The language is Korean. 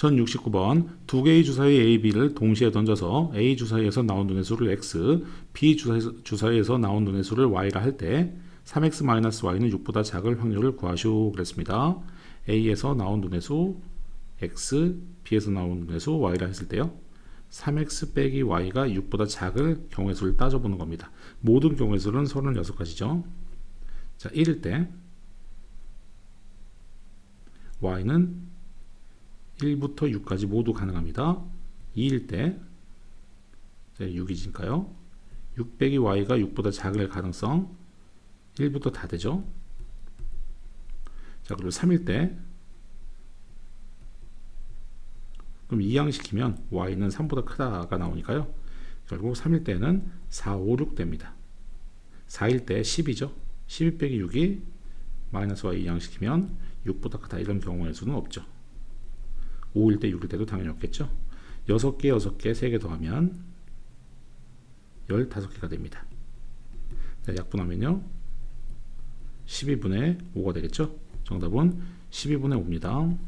전 69번 두 개의 주사위 A, B를 동시에 던져서 A 주사위에서 나온 눈의 수를 X, B 주사위- 주사위 에서 나온 눈의 수를 Y라 할 때 3X-Y는 6보다 작을 확률을 구하시오 그랬습니다. A에서 나온 눈의 수 X, B에서 나온 눈의 수 Y라 했을 때요. 3X 빼기 Y가 6보다 작을 경우의 수를 따져보는 겁니다. 모든 경우의 수는 36가지죠. 자, 1일 때 Y는 1부터 6까지 모두 가능합니다. 2일 때 6이니까요. 6 빼기 y가 6보다 작을 가능성 1부터 다 되죠. 자, 그리고 3일 때 그럼 이항시키면 y는 3보다 크다가 나오니까요. 결국 3일 때는 4, 5, 6 됩니다. 4일 때 10이죠. 12 빼기 6이 마이너스 y 이항시키면 6보다 크다 이런 경우의 수는 없죠. 5일 때 6일 때도 당연히 없겠죠. 6개, 6개, 3개 더하면 15개가 됩니다. 자, 약분하면요. 12분의 5가 되겠죠. 정답은 12분의 5입니다.